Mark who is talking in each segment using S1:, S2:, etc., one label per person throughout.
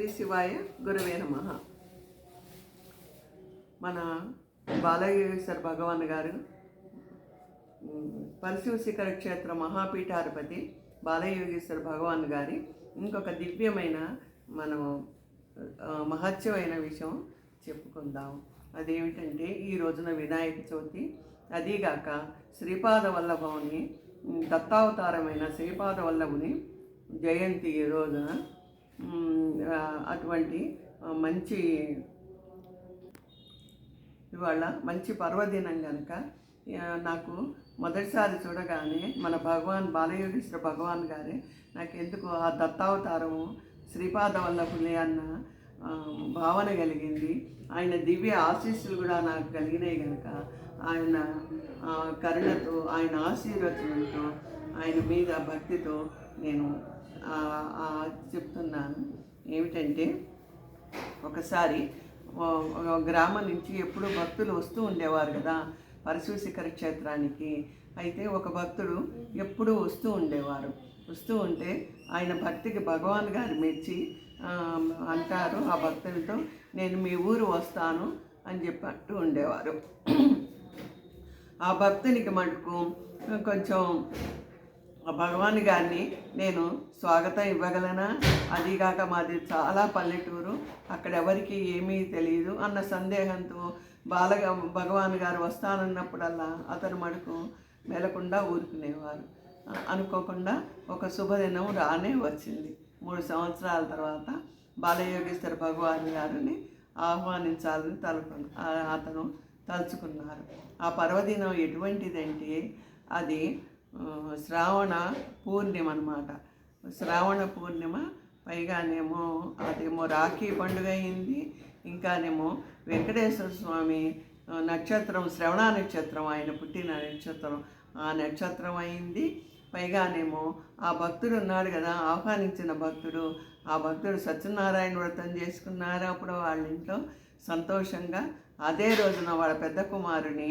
S1: శ్రీ శివాయ గురవే నమ. మన బాలయోగేశ్వర భగవాన్ గారు ఉమ్, శిఖర క్షేత్ర మహాపీఠాధిపతి బాలయోగేశ్వర భగవాన్ గారి ఇంకొక దివ్యమైన మనం మహత్యమైన విషయం చెప్పుకుందాం. అదేమిటంటే ఈ రోజున వినాయక చవితి అదీగాక శ్రీపాద వల్లభవుని దత్తావతారమైన శ్రీపాద వల్లభుని జయంతి ఈ రోజున అటువంటి మంచి ఇవాళ మంచి పర్వదినం కనుక నాకు మొదటిసారి చూడగానే మన భగవాన్ బాలయోగేశ్వర భగవాన్ గారే నాకు ఎందుకు ఆ దత్తావతారము శ్రీపాద వల్లభులే అన్న భావన కలిగింది. ఆయన దివ్య ఆశీస్సులు కూడా నాకు కలిగినాయి కనుక ఆయన కరుణతో ఆయన ఆశీర్వచనంతో ఆయన మీద భక్తితో నేను చెప్తున్నాను. ఏమిటంటే ఒకసారి గ్రామం నుంచి ఎప్పుడూ భక్తులు వస్తూ ఉండేవారు కదా పరశు శిఖర క్షేత్రానికి. అయితే ఒక భక్తుడు ఎప్పుడూ వస్తూ ఉండేవారు. వస్తూ ఉంటే ఆయన భక్తికి భగవాన్ గారు మెచ్చి అంటారు ఆ భక్తులతో నేను మీ ఊరు వస్తాను అని చెప్పట్టు ఉండేవారు. ఆ భక్తునికి మటుకు కొంచెం భగవాన్ గారిని నేను స్వాగతం ఇవ్వగలనా? అదీగాక మాది చాలా పల్లెటూరు అక్కడ ఎవరికి ఏమీ తెలియదు అన్న సందేహంతో బాలగ భగవాన్ గారు వస్తానన్నప్పుడల్లా అతను మటుకు మెలకుండా ఊరుకునేవారు. అనుకోకుండా ఒక శుభదినం రానే వచ్చింది. మూడు సంవత్సరాల తర్వాత బాలయోగేశ్వర భగవాన్ గారిని ఆహ్వానించాలని తలుపు అతను తలుచుకున్నారు. ఆ పర్వదినం ఎటువంటిదంటే అది శ్రావణ పూర్ణిమ అనమాట శ్రావణ పూర్ణిమ పైగానేమో అదేమో రాఖీ పండుగ అయింది ఇంకానేమో వెంకటేశ్వర స్వామి నక్షత్రం శ్రవణ నక్షత్రం ఆయన పుట్టిన నక్షత్రం ఆ నక్షత్రం అయింది. పైగానేమో ఆ భక్తుడు ఉన్నాడు కదా ఆహ్వానించిన భక్తుడు ఆ భక్తుడు సత్యనారాయణ వ్రతం చేసుకున్నారు అప్పుడు వాళ్ళ ఇంట్లో సంతోషంగా. అదే రోజున వాళ్ళ పెద్ద కుమారుని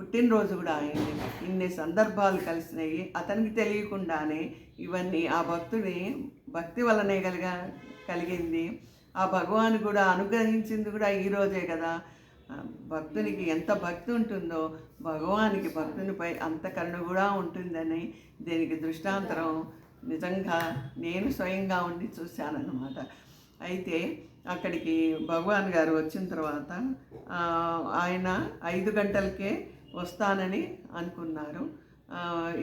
S1: పుట్టినరోజు కూడా అయింది. ఇన్ని సందర్భాలు కలిసినాయి. అతనికి తెలియకుండానే ఇవన్నీ ఆ భక్తుని భక్తి వల్లనే కలిగా కలిగింది. ఆ భగవాన్ కూడా అనుగ్రహించింది కూడా ఈ రోజే కదా. భక్తునికి ఎంత భక్తి ఉంటుందో భగవానికి భక్తునిపై అంత కరుణ కూడా ఉంటుందని దీనికి దృష్టాంతరం. నిజంగా నేను స్వయంగా ఉండి చూశానన్నమాట. అయితే అక్కడికి భగవాన్ గారు వచ్చిన తర్వాత ఆయన ఐదు గంటలకే వస్తానని అనుకున్నారు.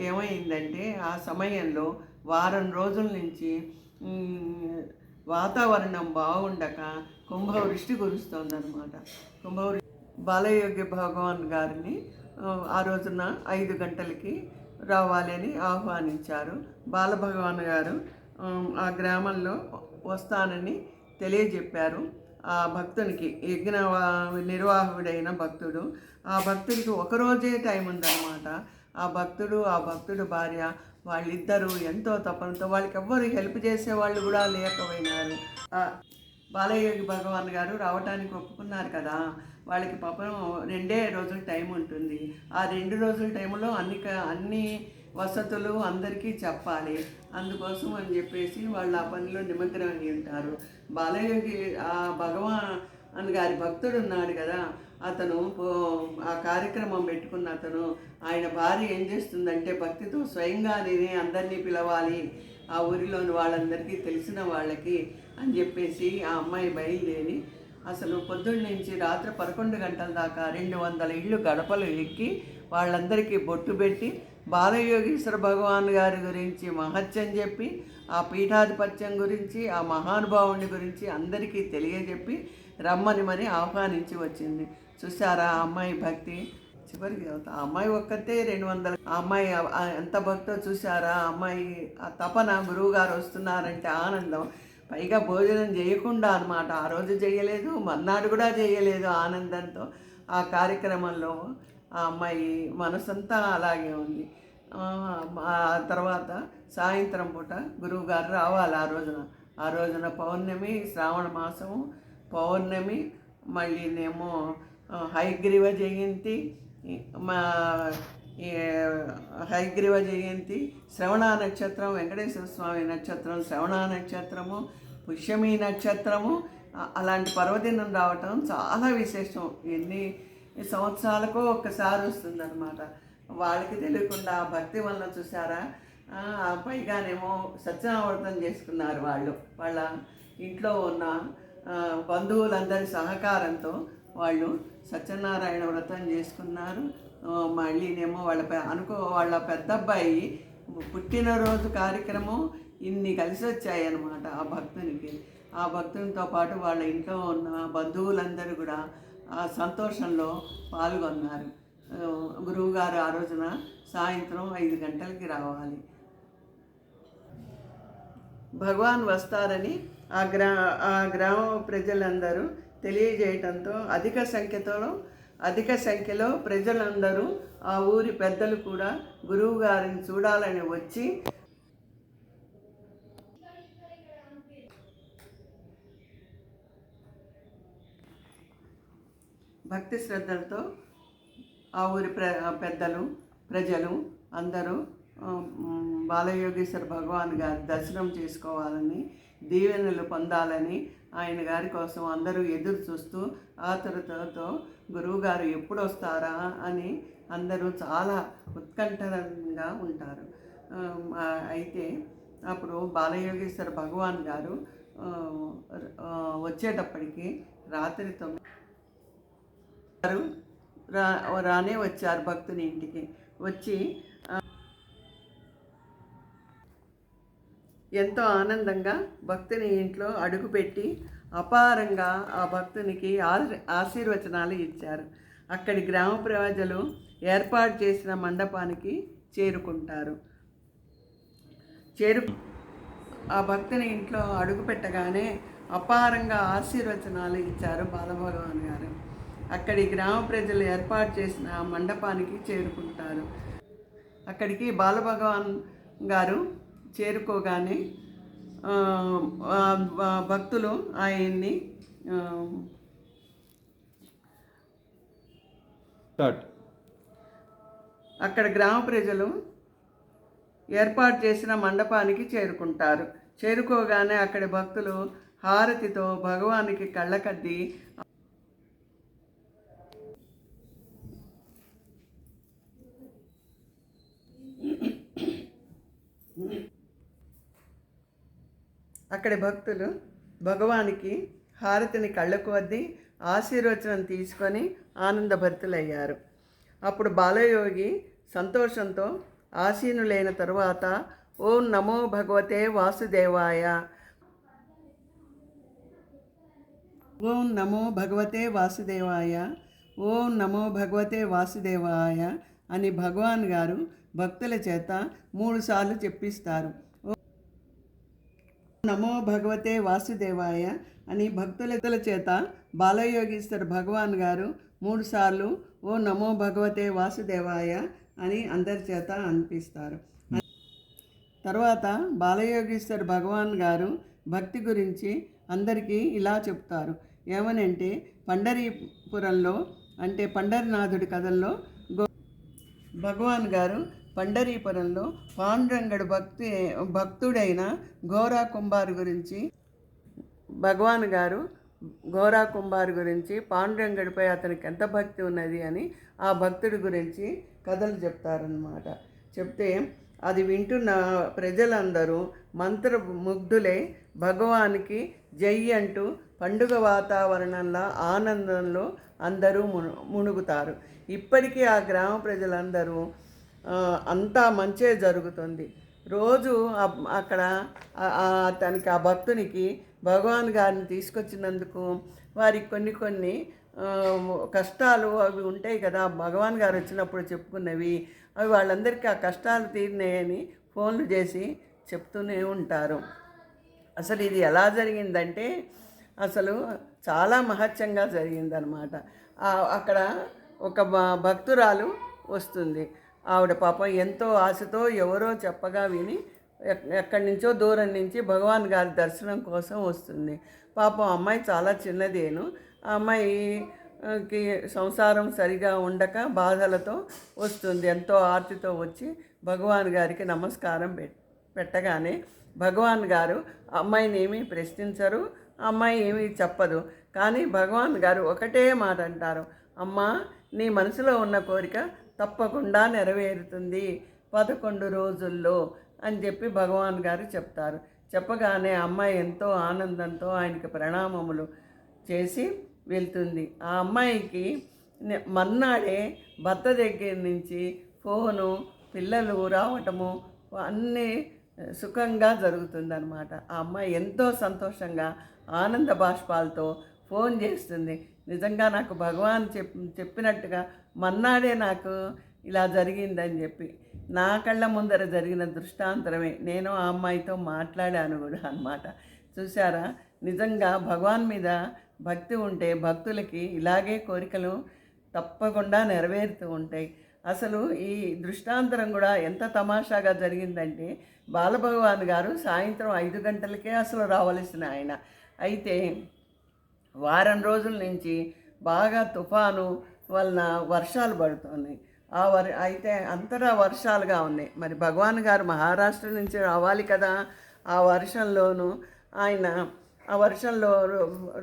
S1: ఏమైందంటే ఆ సమయంలో వారం రోజుల నుంచి వాతావరణం బాగుండక కుంభవృష్టి కురుస్తోందనమాట కుంభవృష్టి బాలయోగ్య భగవాన్ గారిని ఆ, రోజున ఐదు గంటలకి రావాలని ఆహ్వానించారు. బాలభగవాన్ గారు ఆ గ్రామంలో వస్తానని తెలియజెప్పారు. ఆ భక్తునికి యజ్ఞ నిర్వాహకుడైన భక్తుడు ఆ భక్తుడికి ఒకరోజే టైం ఉందన్నమాట. ఆ భక్తుడు ఆ భక్తుడు భార్య వాళ్ళిద్దరూ ఎంతో తపనతో వాళ్ళకి ఎవ్వరు హెల్ప్ చేసే వాళ్ళు కూడా లేకపోయినారు. బాలయోగి భగవాన్ గారు రావటానికి ఒప్పుకున్నారు కదా. వాళ్ళకి పాపం రెండే రోజుల టైం ఉంటుంది. ఆ రెండు రోజుల టైంలో అన్ని అన్ని వసతులు అందరికీ చెప్పాలి. అందుకోసం అని చెప్పేసి వాళ్ళు ఆ పనిలో నిమగ్నమై ఉంటారు. బాలయ్యకి ఆ భగవాన్ గారి భక్తుడు ఉన్నాడు కదా అతను ఆ కార్యక్రమం పెట్టుకున్న అతను ఆయన భార్య ఏం చేస్తుందంటే భక్తితో స్వయంగా నేనే అందరినీ పిలవాలి ఆ ఊరిలోని వాళ్ళందరికీ తెలిసిన వాళ్ళకి అని చెప్పేసి ఆ అమ్మాయి బయలుదేరి అసలు పొద్దున్న నుంచి రాత్రి పదకొండు గంటల దాకా రెండు వందల ఇళ్ళు గడపలు ఎక్కి వాళ్ళందరికీ బొట్టు పెట్టి బాలయోగేశ్వర భగవాన్ గారి గురించి మహత్యం చెప్పి ఆ పీఠాధిపత్యం గురించి ఆ మహానుభావుని గురించి అందరికీ తెలియజెప్పి రమ్మని మని ఆహ్వానించి వచ్చింది. చూసారా ఆ అమ్మాయి భక్తి? చివరికి ఆ అమ్మాయి ఒక్కతే రెండు వందల ఆ అమ్మాయి ఎంత భక్తో చూసారా ఆ అమ్మాయి ఆ తపన గురువుగారు వస్తున్నారంటే ఆనందం. పైగా భోజనం చేయకుండా అనమాట ఆ రోజు చేయలేదు మర్నాడు కూడా చేయలేదు ఆనందంతో. ఆ కార్యక్రమంలో ఆ అమ్మాయి మనసంతా అలాగే ఉంది. తర్వాత సాయంత్రం పూట గురువు గారు రావాలి ఆ రోజున. ఆ రోజున పౌర్ణమి శ్రావణ మాసము పౌర్ణమి మళ్ళీనేమో నేమో హైగ్రీవ జయంతి మా హైగ్రీవ జయంతి శ్రవణ నక్షత్రం వెంకటేశ్వర స్వామి నక్షత్రం శ్రవణ నక్షత్రము పుష్యమి నక్షత్రము అలాంటి పర్వదినం రావటం చాలా విశేషం. ఎన్ని సంవత్సరాలకో ఒక్కసారి వస్తుందన్నమాట. వాళ్ళకి తెలియకుండా భక్తి వలన చూసారా ఆ, పైగానేమో సత్యనావర్తం చేసుకున్నారు వాళ్ళు. వాళ్ళ ఇంట్లో ఉన్న బంధువులందరి సహకారంతో వాళ్ళు సత్యనారాయణ వ్రతం చేసుకున్నారు మళ్ళీనేమో వాళ్ళ అనుకో వాళ్ళ పెద్ద అబ్బాయి పుట్టినరోజు కార్యక్రమం ఇన్ని కలిసి వచ్చాయి అనమాట ఆ భక్తునికి. ఆ భక్తునితో పాటు వాళ్ళ ఇంట్లో ఉన్న బంధువులందరూ కూడా ఆ సంతోషంలో పాల్గొన్నారు. గురువుగారు ఆ రోజున సాయంత్రం ఐదు గంటలకి రావాలి. భగవాన్ వస్తారని ఆ గ్రా ఆ గ్రామ ప్రజలందరూ తెలియజేయటంతో అధిక సంఖ్యతో అధిక సంఖ్యలో ప్రజలందరూ ఆ ఊరి పెద్దలు కూడా గురువు గారిని చూడాలని వచ్చి భక్తి శ్రద్ధలతో ఆ ఊరి ప్ర పెద్దలు ప్రజలు అందరూ బాలయోగేశ్వర భగవాన్ గారి దర్శనం చేసుకోవాలని దీవెనలు పొందాలని ఆయన గారి కోసం అందరూ ఎదురు చూస్తూ ఆతురతతో గురువుగారు ఎప్పుడు వస్తారా అని అందరూ చాలా ఉత్కంఠంగా ఉంటారు. అయితే అప్పుడు బాలయోగేశ్వర భగవాన్ గారు వచ్చేటప్పటికి రాత్రి తొమ్మిది రా రానే వచ్చారు భక్తుని ఇంటికి. వచ్చి ఎంతో ఆనందంగా భక్తుని ఇంట్లో అడుగుపెట్టి అపారంగా ఆ భక్తునికి ఆశీర్వచనాలు ఇచ్చారు. అక్కడి గ్రామ ప్రజలు ఏర్పాటు చేసిన మండపానికి చేరుకుంటారు. చేరు ఆ భక్తుని ఇంట్లో అడుగు పెట్టగానే అపారంగా ఆశీర్వచనాలు ఇచ్చారు బాలభగవాన్ గారు. అక్కడి గ్రామ ప్రజలు ఏర్పాటు చేసిన మండపానికి చేరుకుంటారు. అక్కడికి బాలభగవాన్ గారు చేరుకోగానే భక్తులు ఆయన్ని అక్కడ గ్రామ ప్రజలు ఏర్పాటు చేసిన మండపానికి చేరుకుంటారు. చేరుకోగానే అక్కడి భక్తులు హారతితో భగవానికి కళ్ళకద్ది అక్కడి భక్తులు భగవానికి హారతిని కళ్ళకు వద్ది ఆశీర్వచనం తీసుకొని ఆనందభరితులయ్యారు. అప్పుడు బాలయోగి సంతోషంతో ఆసీనులైన తరువాత ఓం నమో భగవతే వాసుదేవాయ. ఓం నమో భగవతే వాసుదేవాయ ఓం నమో భగవతే వాసుదేవాయ అని భగవాన్ గారు భక్తుల చేత మూడుసార్లు చెప్పిస్తారు. నమో భగవతే వాసుదేవాయ అని భక్తులెతల చేత బాలయోగీశ్వర భగవాన్ గారు మూడుసార్లు ఓ నమో భగవతే వాసుదేవాయ అని అందరి చేత అనిపిస్తారు. తర్వాత బాలయోగీశ్వర్ భగవాన్ గారు భక్తి గురించి అందరికీ ఇలా చెప్తారు. ఏమనంటే పండరీపురంలో అంటే పండరినాథుడి కథల్లో గో భగవాన్ గారు పండరీపురంలో పాండురంగడు భక్తి భక్తుడైన గోరా కుంబారు గురించి భగవాన్ గారు గోరా కుంబారు గురించి పాండురంగడిపై అతనికి ఎంత భక్తి ఉన్నది అని ఆ భక్తుడి గురించి కథలు చెప్తారనమాట చెప్తే అది వింటున్న ప్రజలందరూ మంత్రముగ్ధులై భగవానికి జై అంటూ పండుగ వాతావరణంలో ఆనందంలో అందరూ మును మునుగుతారు. ఇప్పటికీ ఆ గ్రామ ప్రజలందరూ అంతా మంచే జరుగుతుంది. రోజు అక్కడ ఆ అతనికి ఆ భక్తునికి భగవాన్ గారిని తీసుకొచ్చినందుకు వారికి కొన్ని కొన్ని కష్టాలు అవి ఉంటాయి కదా. భగవాన్ గారు వచ్చినప్పుడు చెప్పుకున్నవి అవి వాళ్ళందరికీ ఆ కష్టాలు తీరినాయని ఫోన్లు చేసి చెప్తూనే ఉంటారు. అసలు ఇది ఎలా జరిగిందంటే అసలు చాలా మహత్యంగా జరిగిందనమాట అక్కడ ఒక భక్తురాలు వస్తుంది. ఆవిడ పాపం ఎంతో ఆశతో ఎవరో చెప్పగా విని ఎక్కడి నుంచో దూరం నుంచి భగవాన్ గారి దర్శనం కోసం వస్తుంది. పాపం అమ్మాయి చాలా చిన్నదేను. ఆ అమ్మాయికి సంసారం సరిగా ఉండక బాధలతో వస్తుంది. ఎంతో ఆర్తితో వచ్చి భగవాన్ గారికి నమస్కారం పె పెట్టగానే భగవాన్ గారు అమ్మాయిని ఏమీ ప్రశ్నించరు అమ్మాయి ఏమీ చెప్పదు. కానీ భగవాన్ గారు ఒకటే మాట అంటారు అమ్మా నీ మనసులో ఉన్న కోరిక తప్పకుండా నెరవేరుతుంది పదకొండు రోజుల్లో అని చెప్పి భగవాన్ గారు చెప్తారు. చెప్పగానే అమ్మాయి ఎంతో ఆనందంతో ఆయనకి ప్రణామములు చేసి వెళ్తుంది. ఆ అమ్మాయికి మన్నాడే మర్నాడే భర్త దగ్గర నుంచి ఫోను పిల్లలు రావటము అన్నీ సుఖంగా జరుగుతుందన్నమాట. ఆ అమ్మాయి ఎంతో సంతోషంగా ఆనంద బాష్పాలతో ఫోన్ చేస్తుంది. నిజంగా నాకు భగవాన్ చెప్ చెప్పినట్టుగా మన్నాడే నాకు ఇలా జరిగిందని చెప్పి నా కళ్ళ ముందర జరిగిన దృష్టాంతరమే నేను ఆ అమ్మాయితో మాట్లాడాను కూడా అన్నమాట. చూసారా నిజంగా భగవాన్ మీద భక్తి ఉంటే భక్తులకి ఇలాగే కోరికలు తప్పకుండా నెరవేరుతూ ఉంటాయి. అసలు ఈ దృష్టాంతరం కూడా ఎంత తమాషాగా జరిగిందంటే బాలభగవాన్ గారు సాయంత్రం ఐదు గంటలకే అసలు రావలసిన ఆయన. అయితే వారం రోజుల నుంచి బాగా తుఫాను వలన వర్షాలు పడుతున్నాయి. ఆ వర్ అయితే అంతటా వర్షాలుగా ఉన్నాయి. మరి భగవాన్ గారు మహారాష్ట్ర నుంచి రావాలి కదా? ఆ వర్షంలోనూ ఆయన ఆ వర్షంలో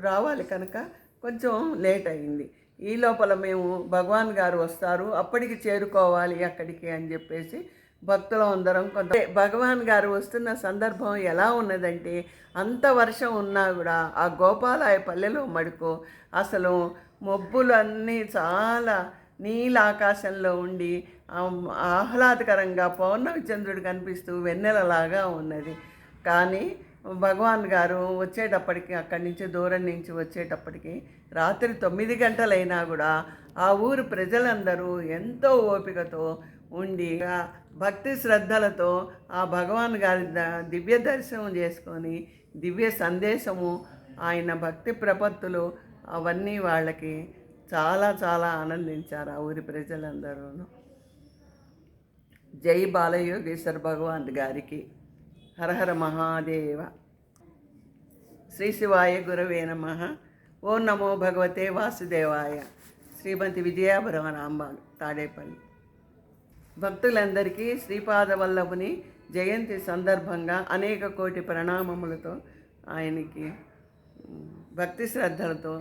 S1: రావాలి కనుక కొంచెం లేట్ అయింది. ఈ లోపల మేము భగవాన్ గారు వస్తారు అప్పటికి చేరుకోవాలి అక్కడికి అని చెప్పేసి భక్తులం అందరం కొంత భగవాన్ గారు వస్తున్న సందర్భం ఎలా ఉన్నదంటే అంత వర్షం ఉన్నా కూడా ఆ గోపాలాయ పల్లెలో మడుకో అసలు మబ్బులన్నీ చాలా నీల ఆకాశంలో ఉండి ఆహ్లాదకరంగా పౌర్ణమి చంద్రుడు కనిపిస్తూ వెన్నెలలాగా ఉన్నది. కానీ భగవాన్ గారు వచ్చేటప్పటికి అక్కడి నుంచి దూరం నుంచి వచ్చేటప్పటికి రాత్రి తొమ్మిది గంటలైనా కూడా ఆ ఊరు ప్రజలందరూ ఎంతో ఓపికతో ఉండి భక్తి శ్రద్ధలతో ఆ భగవాన్ గారి దివ్య దర్శనం చేసుకొని దివ్య సందేశము ఆయన భక్తి ప్రపత్తులు అవన్నీ వాళ్ళకి చాలా చాలా ఆనందించారు ఆ ఊరి ప్రజలందరూ జై బాలయోగేశ్వర భగవాన్ గారికి. హరహర మహాదేవ. శ్రీ శివాయ గురవే నమ. ఓం నమో భగవతే వాసుదేవాయ. శ్రీమతి విజయాభరవనాంబ తాడేపల్లి. భక్తులందరికీ శ్రీపాద వల్లభుని జయంతి సందర్భంగా అనేక కోటి ప్రణామములతో ఆయనకి భక్తి శ్రద్ధలతో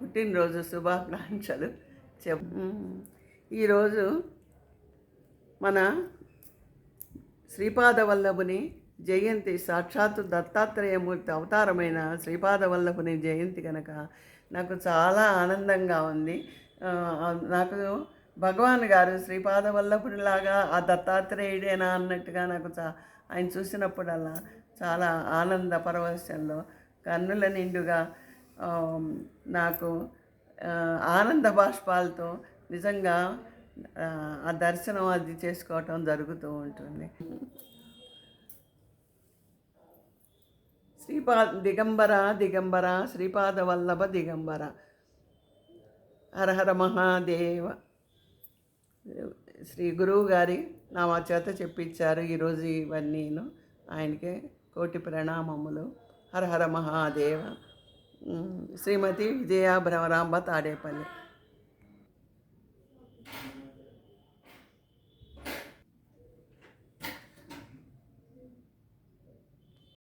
S1: పుట్టినరోజు శుభాకాంక్షలు చెప్ ఈరోజు మన శ్రీపాద వల్లభుని జయంతి సాక్షాత్తు దత్తాత్రేయమూర్తి అవతారమైన శ్రీపాద వల్లభుని జయంతి కనుక నాకు చాలా ఆనందంగా ఉంది. నాకు భగవాన్ గారు శ్రీపాద వల్లభుడిలాగా ఆ దత్తాత్రేయుడేనా అన్నట్టుగా నాకు చా ఆయన చూసినప్పుడల్లా చాలా ఆనంద పరవశంలో కన్నుల నిండుగా నాకు ఆనంద బాష్పాలతో నిజంగా ఆ, ఆ దర్శనం అది చేసుకోవటం జరుగుతూ ఉంటుంది. శ్రీపా దిగంబర దిగంబర శ్రీపాద వల్లభ దిగంబర హరహర మహాదేవ. శ్రీ గురువు గారి నా మా చేత చెప్పించారు ఈరోజు ఇవన్నీను. ఆయనకే కోటి ప్రణామములు. హరహర మహాదేవ. శ్రీమతి విజయ భ్రమరాంబ తాడేపల్లి.